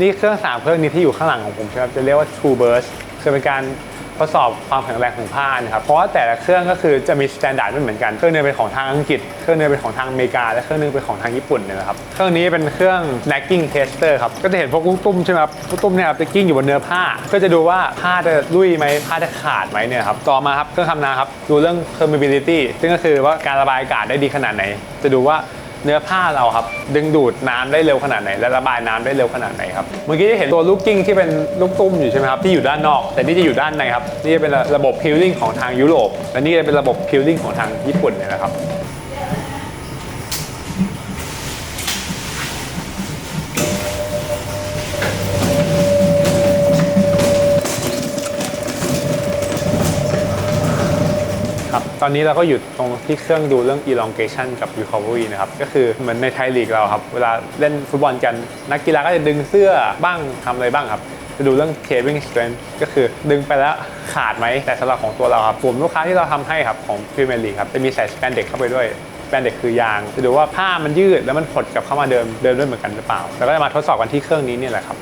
นี่เครื่องสามเครื่องนี้ที่อยู่ข้างหลังของผมใช่ไหมครับจะเรียกว่า True Burst คือเป็นการทดสอบความแข็งแรงของผ้านะครับ เพราะว่าแต่ละเครื่องก็คือจะมีสแตนดาร์ดไม่เหมือนกัน เครื่องหนึงเป็นของทางอังกฤษ เครื่องหนึงเป็นของทางอเมริกา และเครื่องหนึงเป็นของทางญี่ปุ่นเนี่ยนะครับ เครื่องนี้เป็นเครื่อง nagging tester ครับ ก็จะเห็นพวกลูกตุ้มใช่ไหมครับ ลูกตุ้มเนี่ยครับจะกิ้งอยู่บนเนื้อผ้า ก็จะดูว่าผ้าจะลุยไหมผ้าจะขาดไหมเนี่ยครับ ต่อมาครับเครื่องทำนาครับ ดูเรื่อง permeability ซึ่งก็คือว่าการระบายอากาศได้ดีขนาดไหน จะดูว่า เนื้อผ้าเราครับ ดึงดูดน้ำได้เร็วขนาดไหน และระบายน้ำได้เร็วขนาดไหนครับเมื่อกี้จะเห็นตัวลูกกิ้งที่เป็นลูกตุ้มอยู่ใช่ไหมครับที่อยู่ด้านนอก แต่นี่จะอยู่ด้านในครับนี่จะเป็นระบบพิลลิ่งของทางยุโรปและนี่จะเป็นระบบพิลลิ่งของทางญี่ปุ่นเนี่ยนะครับ ตอนนี้เราก็อยู่ตรงที่เครื่องดูเรื่อง elongation กับ recovery นะครับ ก็คือเหมือนในไทยลีกเราครับ เวลาเล่นฟุตบอลกัน นักกีฬาก็จะดึงเสื้อบ้างทำอะไรบ้างครับจะดูเรื่อง caving strength ก็คือดึงไปแล้วขาดไหม แต่สำหรับของตัวเราครับกลุ่มลูกค้าที่เราทำให้ครับของ Premier League ครับจะมีใส่สแปนเด็กเข้าไปด้วยแปนเด็กคือยางจะดูว่าผ้ามันยืดแล้วมันผดกลับเข้ามาเดิมเดิมด้วยเหมือนกันหรือเปล่า แล้วก็จะมาทดสอบกันที่เครื่องนี้นี่แหละครับ